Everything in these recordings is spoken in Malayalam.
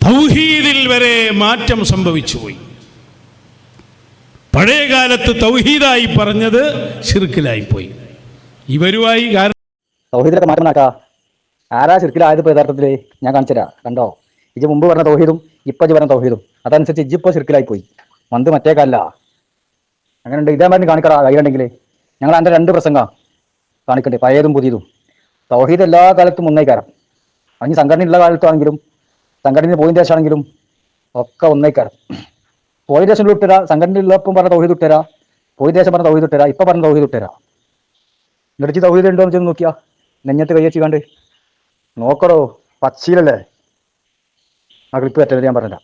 തൗഹീദിൽ വരെ മാറ്റം സംഭവിച്ചു പോയി പഴയ കാലത്ത് തൗഹീദായി പറഞ്ഞത് ഷിർക്കിലായി പോയി ഇവരുമായി കാരണം തൗഹീദിലൊക്കെ മാറ്റം ആരാ ഷിർക്കിലായത് ഇപ്പോൾ യഥാർത്ഥത്തിൽ ഞാൻ കാണിച്ചരാ കണ്ടോ? ഇജ് മുമ്പ് പറഞ്ഞ തൗഹീദും ഇപ്പം ഇജ് പറഞ്ഞ തൗഹീദും. അതനുസരിച്ച് ഇജിപ്പോ ശരിക്കിലായി പോയി മന്ത് മറ്റേ കാലല്ല അങ്ങനെ ഉണ്ട് ഇതേ മാതിരി കാണിക്കടാ കയ്യിലുണ്ടെങ്കിൽ ഞങ്ങൾ അതിന്റെ രണ്ട് പ്രസംഗം കാണിക്കണ്ടേ പഴയതും പുതിയതും. തൗഹീദ് എല്ലാ കാലത്തും ഒന്നേക്കാരം അതിന് സംഘടന ഉള്ള കാലത്താണെങ്കിലും സംഘടന പോയിന്റ് ആണെങ്കിലും ഒക്കെ ഒന്നേക്കാരം. പോയിന്റ് ശേഷം ഇട്ടുതരാ സംഘടന ഉള്ളപ്പം പറഞ്ഞ തൗഹീദ് ഇട്ടുതരാ പോയിന്റ് ശേഷം പറഞ്ഞ തൗഹീദ് ഇട്ടുതരാ ഇപ്പം പറഞ്ഞ തൗഹീദ് ഇട്ടുതരാ എന്നിട്ട് തൗഹീദ് ഉണ്ടോ എന്ന് ചെന്ന് നോക്കിയാ? നെഞ്ഞത്ത് കൈയച്ച് കണ്ട്. നോക്കടോ പച്ചയിലല്ലേ? ആ ക്ലിപ്പ് പറ്റരുത് ഞാൻ പറഞ്ഞില്ല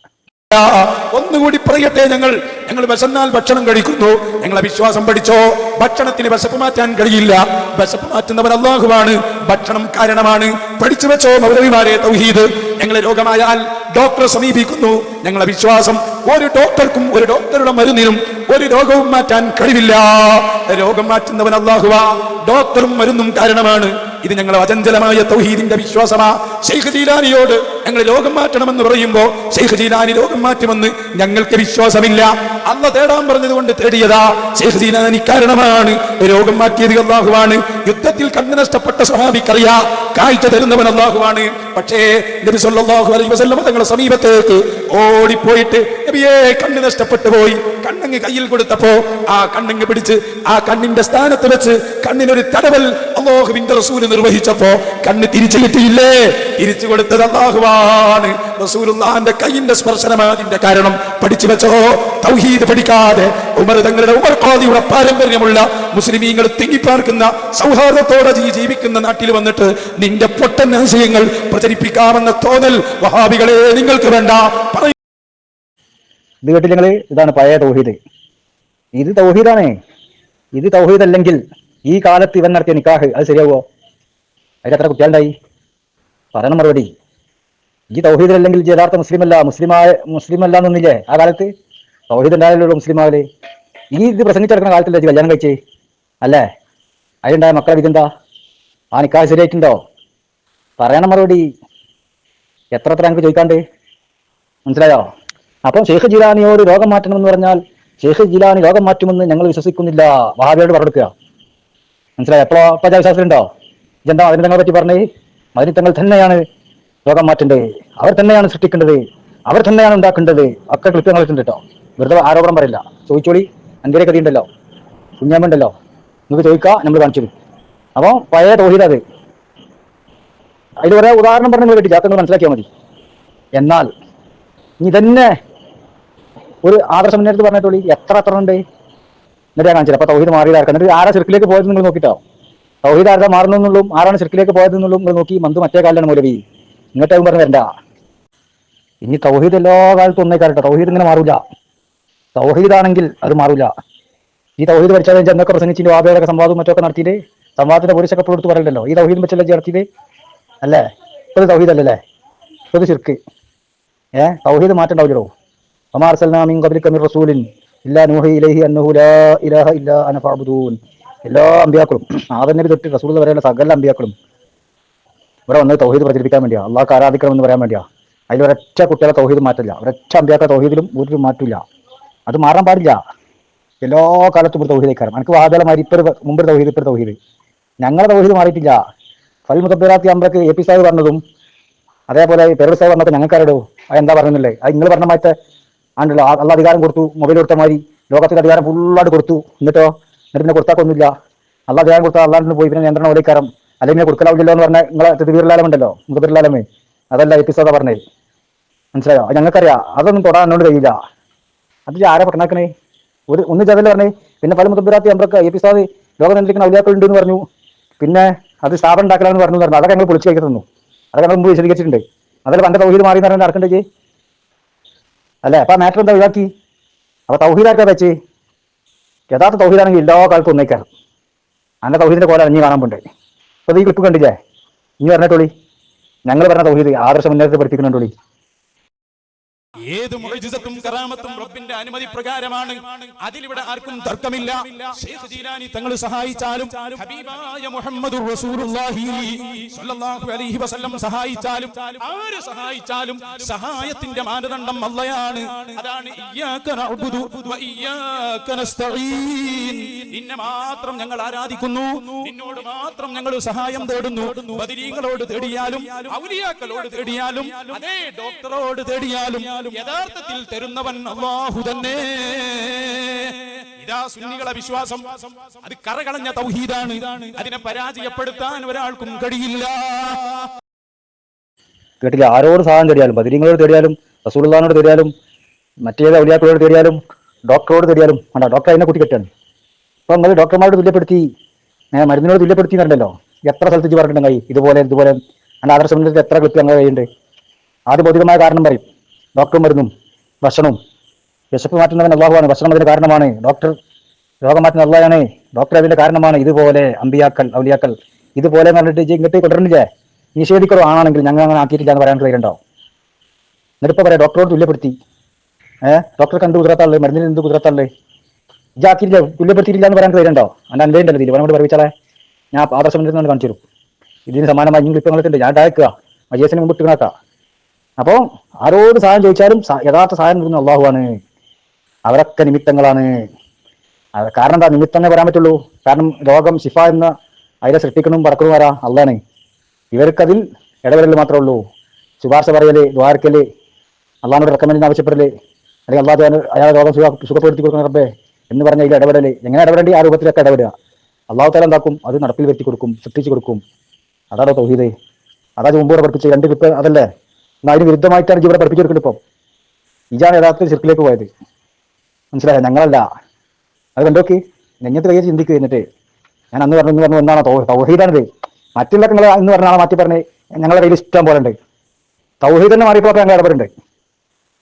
ഒന്നുകൂടി പറയട്ടെ ഞങ്ങൾ. ഞങ്ങൾ വിശന്നാൽ ഭക്ഷണം കഴിക്കുന്നു. ഞങ്ങളെ വിശ്വാസം പഠിച്ചോ? ഭക്ഷണത്തിന് വിശപ്പ് മാറ്റാൻ കഴിയില്ല. വിശപ്പ് മാറ്റുന്നവൻ അള്ളാഹുവാണ് ഭക്ഷണം കാരണമാണ്. പഠിച്ചു വെച്ചോ മൗലവിമാരെ തൗഹീദ്. ഞങ്ങളെ രോഗമായാൽ ഡോക്ടറെ സമീപിക്കുന്നു. ഞങ്ങളെ വിശ്വാസം ഒരു ഡോക്ടർക്കും ഒരു ഡോക്ടറുടെ മരുന്നിനും ഒരു രോഗവും മാറ്റാൻ കഴിവില്ല. രോഗം മാറ്റുന്നവൻ അള്ളാഹുവാ ഡോക്ടറും മരുന്നും കാരണമാണ്. ഇത് ഞങ്ങൾ അചഞ്ചലമായ തൗഹീദിന്റെ വിശ്വാസമാ. ഷെയ്ഖ് ജീലാനിയോട് ഞങ്ങൾ രോഗം മാറ്റണമെന്ന് പറയുമ്പോൾ ഷെയ്ഖ് ജീലാനി രോഗം മാറ്റുമെന്ന് ഞങ്ങൾക്ക് വിശ്വാസമില്ല. അല്ല തേടാൻ പറഞ്ഞതുകൊണ്ട് തേടിയതാ. ജീലാനി കാരണമാണ്. രോഗം മാറ്റിയത് അള്ളാഹുവാണ്. യുദ്ധത്തിൽ കണ്ണു നഷ്ടപ്പെട്ട സ്വഹാബിക്കറിയാ. കാഴ്ച തരുന്നവൻ അള്ളാഹുവാണ്. പക്ഷേ നബി സല്ലല്ലാഹു അലൈഹി വസല്ലം തങ്ങളുടെ സമീപത്തേക്ക് ഓടിപ്പോയിട്ട് നബിയെ കണ്ണ് നഷ്ടപ്പെട്ടു പോയി. കണ്ണങ്ങ് കയ്യിൽ കൊടുത്തപ്പോ ആ കണ്ണങ്ങ് പിടിച്ച് ആ കണ്ണിന്റെ സ്ഥാനത്ത് വെച്ച് കണ്ണിനൊരു തടവൽ അള്ളാഹുവിന്റെ റസൂൽ നിർവഹിച്ചപ്പോ കണ്ണ് തിരിച്ചു കിട്ടിയില്ലേ? തിരിച്ചു കൊടുത്തത് അള്ളാഹുവാണ്. റസൂലുള്ളാന്റെ കയ്യിന്റെ സ്പർശനമാണ് അതിന്റെ കാരണം. പഠിച്ചു വെച്ചോ? തൗഹീദ് പഠിക്കാതെ ഉമർ തങ്ങളുടെ ഉമർ ഖാദിയുടെ പാരമ്പര്യമുള്ള മുസ്ലിമീങ്ങൾ തിങ്ങിപ്പാർക്കുന്ന സൗഹാർദ്ദത്തോടെ ജീവിക്കുന്ന നാട്ടിൽ വന്നിട്ട് നിന്റെ പൊട്ടൻ ആശയങ്ങൾ പ്രചരിപ്പിക്കാമെന്ന തോന്നൽ വഹാബികളെ നിങ്ങൾക്ക് വേണ്ട. ഇത് നിങ്ങൾ ഇതാണ് പഴയ തൗഹീദ്. ഇത് തൗഹീദാണ്. ഇത് തൗഹീദ് അല്ലെങ്കിൽ ഈ കാലത്ത് ഇവൻ നടത്തിയ നിക്കാഹ് അത് ശരിയാവോ അതിൽ എത്ര കുട്ടികളുണ്ടായി? പറയണം മറുപടി. ഈ തൗഹീദിലല്ലെങ്കിൽ യഥാർത്ഥ മുസ്ലിമല്ല. മുസ്ലിമായ മുസ്ലിം അല്ല എന്നൊന്നില്ലേ ആ കാലത്ത്? തൗഹീദ് ഉണ്ടായാലല്ലോ മുസ്ലിം ആവൽ ഈ ഇത് പ്രസംഗിച്ചെടുക്കുന്ന കാലത്തല്ലേ കല്യാണം കഴിച്ചേ? അല്ലേ? അതിലുണ്ടായ മക്കളെ വിധെന്താ ആ നിക്കാഹ് ശരിയായിട്ടുണ്ടോ? പറയണം മറുപടി. എത്ര എത്ര ഞങ്ങൾക്ക് ചോദിക്കാണ്ട്? മനസ്സിലായോ? അപ്പം ഷെയ്ഖ് ജിലാനിയോട് രോഗം മാറ്റണമെന്ന് പറഞ്ഞാൽ ഷെയ്ഖ് ജിലാനി രോഗം മാറ്റുമെന്ന് ഞങ്ങൾ വിശ്വസിക്കുന്നില്ല. വഹാബിയോട് പറഞ്ഞെടുക്കുക മനസ്സിലായോ? എപ്പോഴോ ഇപ്പൊ വിശ്വാസത്തിലുണ്ടോ ഇതെന്താ അതിന് തങ്ങളെ പറ്റി പറഞ്ഞേ? അതിന് തങ്ങൾ തന്നെയാണ് രോഗം മാറ്റേണ്ടത്. അവർ തന്നെയാണ് സൃഷ്ടിക്കേണ്ടത്. അവർ തന്നെയാണ് ഉണ്ടാക്കേണ്ടത്. ഒക്കെ കൃത്യങ്ങൾ കേട്ടോ വെറുതെ ആരോപണം പറയില്ല. ചോദിച്ചോളി. അഞ്ചര കഥ ഉണ്ടല്ലോ. കുഞ്ഞാമുണ്ടല്ലോ നിങ്ങൾക്ക് ചോദിക്കാം നമ്മൾ കാണിച്ചു അപ്പോൾ പഴയ തോഹിത അത്. അതിൽ കുറേ ഉദാഹരണം പറഞ്ഞ് നിങ്ങൾ കേട്ടില്ല അതൊക്കെ മനസ്സിലാക്കിയാൽ മതി. എന്നാൽ ഇനി തന്നെ ഒരു ആദർശം മുന്നേറ്റത്ത് പറഞ്ഞിട്ടുള്ളൂ എത്ര എത്ര ഉണ്ട്? എന്നിട്ട് ഞാൻ കാണിച്ചില്ല അപ്പോൾ തൗഹീദ് മാറിയതാർക്കാം എന്നിട്ട് ആരാ സിർക്കിലേക്ക് പോയത് നിങ്ങൾ നോക്കിട്ടോ. തൗഹീദ് ആരാ മാറുന്നുള്ളും ആരാണ് സിർക്കിലേക്ക് പോയത് എന്നുള്ളൂ നിങ്ങൾ നോക്കി. മന്ത് മറ്റേ കാലാണ് മൗലവി. ഇങ്ങോട്ടേക്കും പറഞ്ഞു വരണ്ട. ഇനി തൗഹീദ് എല്ലാ കാലത്തും ഒന്നേ കാലട്ടോ തൗഹീദ് ഇങ്ങനെ മാറൂല. തൗഹീദാണെങ്കിൽ അത് മാറില്ല ഈ തൗഹീദ് പഠിച്ചാൽ എന്നൊക്കെ പ്രസംഗിച്ചിട്ട് വാബയുടെ സംവാദവും മറ്റൊക്കെ നടത്തിയിട്ട് സംവാദത്തിന്റെ പോലീസൊക്കെ ഇപ്പോൾ എടുത്ത് പറയണ്ടല്ലോ? ഈ തൗഹീദ് വെച്ചല്ലേ നടത്തിയത് അല്ലേ? ഇപ്പൊ തൗഹീദ് അല്ലല്ലേ ഇത് ശിർക്ക്. ഏ? തൗഹീദ് മാറ്റണ്ടാവില്ലോ കമിർ റസൂലിൻ ഇല്ലാ അന്നഹു ലാ ഇലാഹ അന എല്ലാ അമ്പിയാക്കളും. ആദനബി തൊട്ട് റസൂൾ പറയുന്ന സകല അമ്പിയാക്കളും. ഇവിടെ വന്ന് തൗഹീദ് പ്രചരിപ്പിക്കാൻ വേണ്ടിയാ. അള്ളാഹ് ആരാധിക്കണം എന്ന് പറയാൻ വേണ്ടിയാ. അതിൽ ഒരൊറ്റ കുട്ടികളെ തൗഹീദ് മാറ്റില്ല. ഒരൊറ്റ അമ്പിയാക്കളെ തൗഹീദിലും ഒരു മാറ്റില്ല. അത് മാറാൻ പാടില്ല. എല്ലാ കാലത്തും ഇവിടെ തൗഹീദേക്കാരം എനിക്ക് വാദലമാരി ഇപ്പൊ മുമ്പ് തൗഹീദ് ഇപ്പൊ തൗഹീദ്. ഞങ്ങളെ തൗഹീദ് മാറിയിട്ടില്ല. ഫൽ മുത്തബിറാത്തി അമ്പക്ക് എ പി സാഹിബ് പറഞ്ഞതും അതേപോലെ പെരട് സാഹിബ് പറഞ്ഞപ്പോൾ അത് എന്താ പറഞ്ഞില്ലേ? അത് നിങ്ങൾ പറഞ്ഞ മാറ്റ ആണ്ടല്ലോ അള്ള അധികാരം കൊടുത്തു മൊബൈൽ കൊടുത്ത മാതിരി ലോകത്തിന്റെ അധികാരം ഫുള്ളായിട്ട് കൊടുത്തു. എന്നിട്ടോ? എന്നിട്ട് പിന്നെ കൊടുത്താക്കൊന്നുമില്ല. അള്ള അധികാരം കൊടുത്താൽ അള്ളാഹിന് പോയി പിന്നെ നിയന്ത്രണം ഒരേക്കാരം അല്ലെങ്കിൽ കൊടുക്കലാവില്ലല്ലോ എന്ന് പറഞ്ഞാൽ നിങ്ങളെ തിരുവീരലാലം ഉണ്ടല്ലോ മുതബിരലാലമേ അതല്ല എപ്പിസോഡാ പറഞ്ഞത്. മനസ്സിലായോ? ഞങ്ങൾക്കറിയാം. അതൊന്നും തൊടാൻ എന്നോട് കഴിയില്ല. അത് ആരാ പറഞ്ഞാക്കണേ ഒരു ഒന്ന് ചതൽ പറഞ്ഞേ. പിന്നെ പല മുത്തബിറാത്തി പി സാദ് ലോകം നിയന്ത്രിക്കുന്ന ഔലിയാക്കളുണ്ട് എന്ന് പറഞ്ഞു. പിന്നെ അത് സ്ഥാപനം ഉണ്ടാക്കലാന്ന് പറഞ്ഞു പറഞ്ഞു. അതൊക്കെ ഞങ്ങൾ പൊളിച്ചു കഴിക്കാൻ തന്നു. അതൊക്കെ നമ്മൾ മുമ്പ് വിശദീകരിച്ചിട്ടുണ്ട്. അതല്ല പണ്ട് തൗഹീദ് മാറി എന്ന് നടക്കണ്ടേ അല്ലേ? അപ്പൊ മാറ്റർ എന്താ ഒഴിവാക്കി? അപ്പൊ തൗഹീദാക്കാ വെച്ച് യഥാർത്ഥ തൗഹീദാണെങ്കിൽ എല്ലാ കാലത്തും ഒന്നേക്കാറ് അങ്ങനെ തൗഹീദിന്റെ കോല അഞ്ഞ് കാണാൻ പോണ്ടേ. അപ്പൊ ഈ ക്ലിപ്പ് കണ്ടില്ലേ? ഇനി പറഞ്ഞിട്ടോളി. ഞങ്ങൾ പറഞ്ഞ തൗഹീദ് ആദർശ മുന്നേറ്റത്തെ പഠിപ്പിക്കുന്നുണ്ടോളി. ഏത് മുഅ്ജിസത്തും കറാമത്തും റബ്ബിന്റെ അനുമതി പ്രകാരമാണ്. അതിലിവിടെ ആർക്കും തർക്കമില്ല. ഷെയ്ഖ് ജീലാനി തങ്ങൾ സഹായിച്ചാലും ഹബീബായ അലൈഹി വസല്ലം സഹായിച്ചാലും ആര് സഹായിച്ചാലും സഹായത്തിന്റെ മാനദണ്ഡം അല്ലയാണ് അതാണ് നിന്നെ മാത്രം ഞങ്ങൾ ആരാധിക്കുന്നു. നിന്നോട് മാത്രം ഞങ്ങൾ സഹായം തേടുന്നു. ബദരീങ്ങളോട് തേടിയാലും ഔലിയാക്കളോട് തേടിയാലും അതേ ഡോക്ടറോട് തേടിയാലും യഥാർത്ഥത്തിൽ തരുന്നവൻ അള്ളാഹു തന്നെ. ഇതാ സുന്നികളെ വിശ്വാസം. അത് കറകളഞ്ഞ തൗഹീദാണ്. അതിനെ പരാജയപ്പെടുത്താൻ ഒരാൾക്കും കഴിയില്ല. കേട്ടില്ല? ആരോട് സഹായം തേടിയാലും ബദിരിങ്ങളോട് തേടിയാലും റസൂലുള്ളാഹിനോട് തേടിയാലും മറ്റേത് ഔലിയാക്കളോട് തേടിയാലും ഡോക്ടറോട് തേടിയാലും വേണ്ട ഡോക്ടർ അതിനെ കുട്ടി കെട്ടാണ് ഇപ്പം നമ്മൾ ഡോക്ടർമാരോട് തുല്യപ്പെടുത്തി മരുന്നിനോട് തുല്യപ്പെടുത്തി എന്നല്ലോ എത്ര സ്ഥലത്ത് പറഞ്ഞിട്ടുണ്ടെങ്കിൽ ഇതുപോലെ ഇതുപോലെ അതിന്റെ ആദർശ സംബന്ധിച്ച് എത്ര ക്ലിപ്പ് അങ്ങനെ കഴിയുണ്ട് ആദ്യ ഭൗതികമായ കാരണം പറയും. ഡോക്ടറും മരുന്നും ഭക്ഷണവും. വിശപ്പ് മാറ്റുന്നവൻ അള്ളാഹുവാണ്. ഭക്ഷണം അതിന് കാരണമാണ്. ഡോക്ടർ രോഗം മാറ്റുന്ന അള്ളാഹാണ്. ഡോക്ടർ അതിന്റെ കാരണമാണ്. ഇതുപോലെ അമ്പിയാക്കൽ ഔലിയാക്കൽ ഇതുപോലെ പറഞ്ഞിട്ട് ഇങ്ങോട്ട് കൊണ്ടുവരണില്ലേ? നിഷേധിക്കറോ ആണെങ്കിൽ ഞങ്ങൾ അങ്ങനെ ആക്കിയിട്ടില്ല എന്ന് പറയാൻ കഴിയുണ്ടാവും എന്നിട്ട് പറയാം ഡോക്ടറോട് തുല്യപ്പെടുത്തി. ഏഹ് ഡോക്ടർ കണ്ട് കുതിരത്താൾ മരുന്നിന് എന്ത് കുതിരത്താൾ? ഇജാക്കിയില്ല തുല്യപ്പെടുത്തിയിട്ടില്ല എന്ന് പറയാൻ കഴിയുണ്ടോ എന്റെ അന്റെ ഉണ്ടല്ലോ പറഞ്ഞോട് പറയിച്ചാലേ ഞാൻ ആദർശം കാണിച്ചു തരും. ഇതിന് സമാനമായി ഇങ്ങനെ ഉണ്ട്. ഞാൻ ഡയക്കുക മജേസിന് മുമ്പ് ഇട്ടുണാക്കാം അപ്പോൾ ആരോട് സഹായം ചോദിച്ചാലും യഥാർത്ഥ സഹായം നൽകുന്ന അള്ളാഹുവാണ്. അവരൊക്കെ നിമിത്തങ്ങളാണ്. കാരണം എന്താ? നിമിത്തമേ വരാൻ പറ്റുള്ളൂ. കാരണം രോഗം ശിഫ എന്ന അതിനെ സൃഷ്ടിക്കണം പറക്കണം വരാ അള്ളാണ്. ഇവർക്കതിൽ ഇടപെടൽ മാത്രമേ ഉള്ളൂ. ശുപാർശ പറയൽ ദ്വാരക്കൽ അള്ളാഹിനോട് റെക്കമെൻഡിന് ആവശ്യപ്പെടൽ അല്ലെങ്കിൽ അള്ളാഹ് അയാളെ രോഗം സുഖ സുഖപ്പെടുത്തി കൊടുക്കുന്ന റബ്ബേ എന്ന് പറഞ്ഞ ഇതിൽ ഇടപെടൽ. എങ്ങനെ ഇടപെടേണ്ടി? ആ രൂപത്തിലൊക്കെ ഇടപെടുക. അള്ളാഹു താല എന്താക്കും? അത് നടപ്പിൽ വരുത്തി കൊടുക്കും സൃഷ്ടിച്ചു കൊടുക്കും. അതാണോ തൗഹീദ്. അതാ മുമ്പൂടെ പഠിപ്പിച്ച് രണ്ട് കിട്ടുക അതല്ലേ? അതിന് വിരുദ്ധമായിട്ടാണ് ഇവിടെ പഠിപ്പിച്ചു കൊടുക്കുന്നത് ഇപ്പം. ഇജാണ് യഥാർത്ഥത്തിൽ സിർക്കിലേക്ക് പോയത്. മനസ്സിലായോ? ഞങ്ങളല്ല. അത് കണ്ടോക്കി നെഞ്ഞത്ത് കയ്യിൽ ചിന്തിക്കുക എന്നിട്ട്. ഞാൻ അന്ന് പറഞ്ഞു പറഞ്ഞു ഒന്നാണ് തൗഹീദാണിത്. മറ്റുള്ള നിങ്ങൾ എന്ന് പറഞ്ഞ ആളെ മാറ്റി പറഞ്ഞ് ഞങ്ങളുടെ കയ്യിൽ ഇഷ്ടം പോലെ ഉണ്ട്. തൗഹീദ് തന്നെ മാറിയപ്പോൾ ഞങ്ങൾ ഇടപെടുന്നുണ്ട്.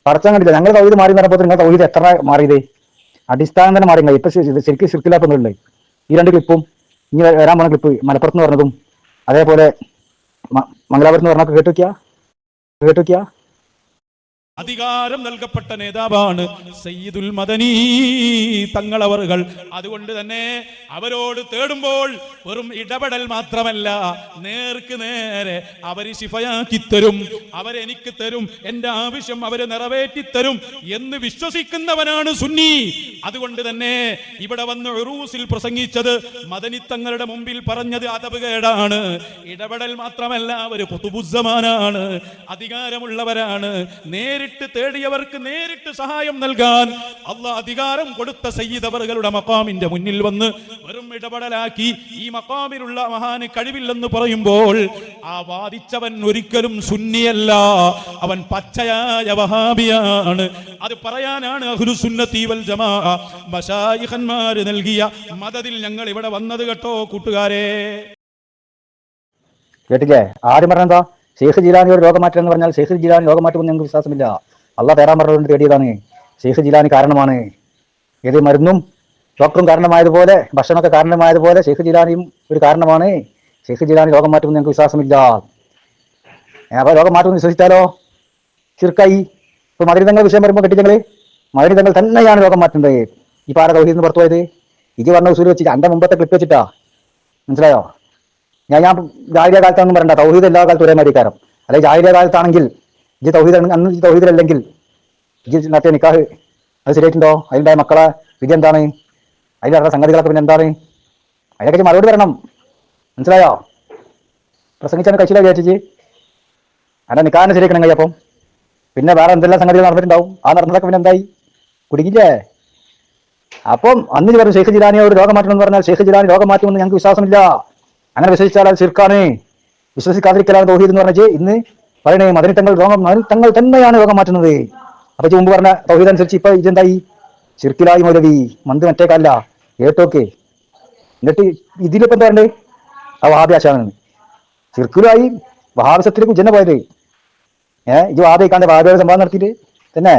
പറച്ചാൻ കണ്ടില്ല? ഞങ്ങൾ തൗഹീദ് മാറി നടപ്പോൾ നിങ്ങൾ തൗഹീദ് എത്ര മാറിയത്? അടിസ്ഥാനം തന്നെ മാറി ഇപ്പൊ ശരിക്കും ശിർക്കിലാക്കുന്നുണ്ട് ഈ രണ്ട് ക്ലിപ്പും ഇനി വരാൻ പോണ ക്ലിപ്പ് മലപ്പുറത്ത് നിന്ന് പറഞ്ഞതും അതേപോലെ മംഗലാപുരത്ത് നിന്ന് പറഞ്ഞൊക്കെ കേട്ടു നോക്കിയാ? കേട്ടു നോക്കിയാ അധികാരം നൽകപ്പെട്ട നേതാവാണ് സയ്യിദുൽ മദനി. തങ്ങളവറുകൾ. അതുകൊണ്ട് തന്നെ അവരോട് തേടുമ്പോൾ വെറും ഇടപെടൽ മാത്രമല്ല നേർക്ക് നേരെ അവർ ശിഫയാക്കി തരും അവരെനിക്ക് തരും എന്റെ ആവശ്യം അവരെ നിറവേറ്റി തരും എന്ന് വിശ്വസിക്കുന്നവനാണ് സുന്നി. അതുകൊണ്ട് തന്നെ ഇവിടെ വന്ന് ഉറൂസിൽ പ്രസംഗിച്ചത് മദനി തങ്ങളുടെ മുമ്പിൽ പറഞ്ഞത് അതപകേടാണ് ഇടപെടൽ മാത്രമല്ല അവർ കുത്തുബുദ്ധമാനാണ് അധികാരമുള്ളവരാണ് നേരിട്ട് തേടിയവർക്ക് നേരിട്ട് സഹായം നൽകാൻ അള്ളാഹ് അധികാരം കൊടുത്ത സയ്യിദവറുകളുടെ മക്കാമിന്റെ മുന്നിൽ വന്ന് വെറും ഇടപെടലാക്കി ഈ മക്കാമിലുള്ള മഹാന് കഴിവില്ലെന്ന് പറയുമ്പോൾ ആ വാദിച്ചവൻ ഒരിക്കലും സുന്നിയല്ല. അവൻ പച്ചയായ വഹാബിയാണ്. അത് പറയാനാണ് അഹുലുസുന്നീവൽ ജമാ നൽകിയ മതത്തിൽ ഞങ്ങൾ ഇവിടെ വന്നത് കേട്ടോ കൂട്ടുകാരെ. കേട്ടില്ലേ? ആര് പറഞ്ഞെന്താ? ഷെയ്ഖ് ജിലാനിയോട് രോഗമാറ്റം എന്ന് പറഞ്ഞാൽ ഷെയ്ഖ് ജിലാനി രോഗമാറ്റമെന്ന് ഞങ്ങൾക്ക് വിശ്വാസമില്ല. അള്ളാഹ് തേറാൻ പറഞ്ഞുകൊണ്ട് തേടിയതാണ്. ഷെയ്ഖ് ജിലാനി കാരണമാണ്. ഏത് മരുന്നും ഡോക്ടറും കാരണമായതുപോലെ ഭക്ഷണമൊക്കെ കാരണമായതുപോലെ ഷെയ്ഖ് ജിലാനിയും ഒരു കാരണമാണ്. ഷെയ്ഖ് ജിലാനി രോഗം മാറ്റുമെന്ന് ഞങ്ങൾക്ക് വിശ്വാസമില്ല. അപ്പോൾ അപ്പൊ രോഗം മാറ്റുമെന്ന് വിശ്വസിച്ചാലോ? ചിർക്കായി ഇപ്പൊ മധുരിതങ്ങൾ വിഷയം വരുമ്പോൾ കെട്ടിച്ചങ്ങൾ മധുരിതങ്ങൾ തന്നെയാണ് രോഗം മാറ്റുന്നത് ഈ പാര പുറത്തു പോയത് ഇത് പറഞ്ഞ ഉസൂര് വെച്ചിട്ട് അന്റെ മുമ്പത്തെ ക്ലിപ്പ് വെച്ചിട്ടാ? മനസ്സിലായോ? ഞാൻ ഞാൻ ജാഹിരിയ കാലത്താണെന്ന് പറയണ്ട. തൗഹീദ് എല്ലാ കാലത്തും ഒരേ മരിക്കാരം അല്ലെങ്കിൽ ജാഹിരിയ കാലത്താണെങ്കിൽ ഇത് തൗഹീദ് അന്ന് തൗഹീദിലല്ലെങ്കിൽ ഇത് നടത്തിയ നിക്കാഹ് അത് ശരിയായിട്ടുണ്ടോ? അതിന്റെ മക്കളെ വിധി എന്താണ്? അതിൽ നടന്ന സംഗതികളൊക്കെ പിന്നെ എന്താണ്? അതിനൊക്കെ മറുപടി വരണം മനസ്സിലായോ? പ്രസംഗിച്ചാണ് കഴിച്ചില്ല വിചാരിച്ചു അതിന്റെ നിക്കാഹിനെ ശരിയാക്കണം കഴിയപ്പം പിന്നെ വേറെ എന്തെല്ലാം സംഗതികൾ നടന്നിട്ടുണ്ടാവും? ആ നടന്നതൊക്കെ പിന്നെ എന്തായി? കുടിക്കില്ലേ അപ്പം അന്ന് പറഞ്ഞു ഷെയ്ഖ് ജിലാനിയോട് രോഗം മാറ്റണം എന്ന് പറഞ്ഞാൽ ഷെയ്ഖ് ജിലാനി രോഗം മാറ്റുമെന്ന് ഞങ്ങൾക്ക് വിശ്വാസമില്ല. അങ്ങനെ വിശ്വസിച്ചാൽ അത് വിശ്വസിക്കാതിരിക്കലാണ് തൗഹീദ് എന്ന് പറഞ്ഞേ ഇന്ന് പറയണേ മദനി തങ്ങൾ രോഗം തങ്ങൾ തന്നെയാണ് രോഗം മാറ്റുന്നത്. അപ്പൊ മുമ്പ് പറഞ്ഞ തൗഹീദ് അനുസരിച്ച് ഇപ്പൊ ഇതെന്തായി? ശിർക്കിലായി മൗലവി മന്ത് മറ്റേക്കല്ല ഏട്ടോക്കെ എന്നിട്ട് ഇതിലിപ്പോ എന്താ പറയണ്ടേ? ആ വഹാബിയാശാണെന്ന് ശിർക്കിലായി വഹാബിസത്തിലേക്ക് ഉജ്ജന്നെ പോയത്. ഏഹ് ഇത് വാദയിക്കാണ്ട് വാബിയുടെ സംവാദം നടത്തിയിട്ട് തന്നെ.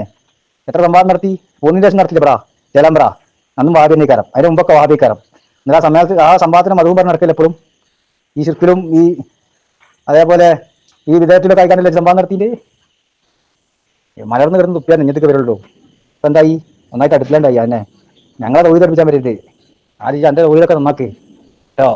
എത്ര സംവാദം നടത്തി? ഒന്നിന്റെ ശേഷം നടത്തില്ല ബ്രാ? ജലം ബ്രാ. അന്നും വാബിക്കാരം അതിന് മുമ്പൊക്കെ വാദിക്കാരം എന്നാൽ ആ സമയത്ത് ആ സംവാദത്തിന് മതവും പറഞ്ഞ് നടക്കില്ല എപ്പോഴും. ഈ ശിർക്കിലും ഈ അതേപോലെ ഈ വിധേയത്തിലൊക്കെ അയക്കാനല്ലേ സംവാദം നടത്തിയിട്ട് മലർന്ന് കിടന്ന് തുപ്പിയാൽ നെഞ്ഞത്തേക്ക് വരുള്ളൂ ഇപ്പം എന്തായി? നന്നായിട്ട് അടുപ്പിലാണ്ടായി അന്നെ ഞങ്ങളെ തൊഴിൽ പഠിപ്പിച്ചാൻ വരരുത് ആദ്യം എന്റെ തൊഴിലൊക്കെ നന്നാക്ക്. കേട്ടോ?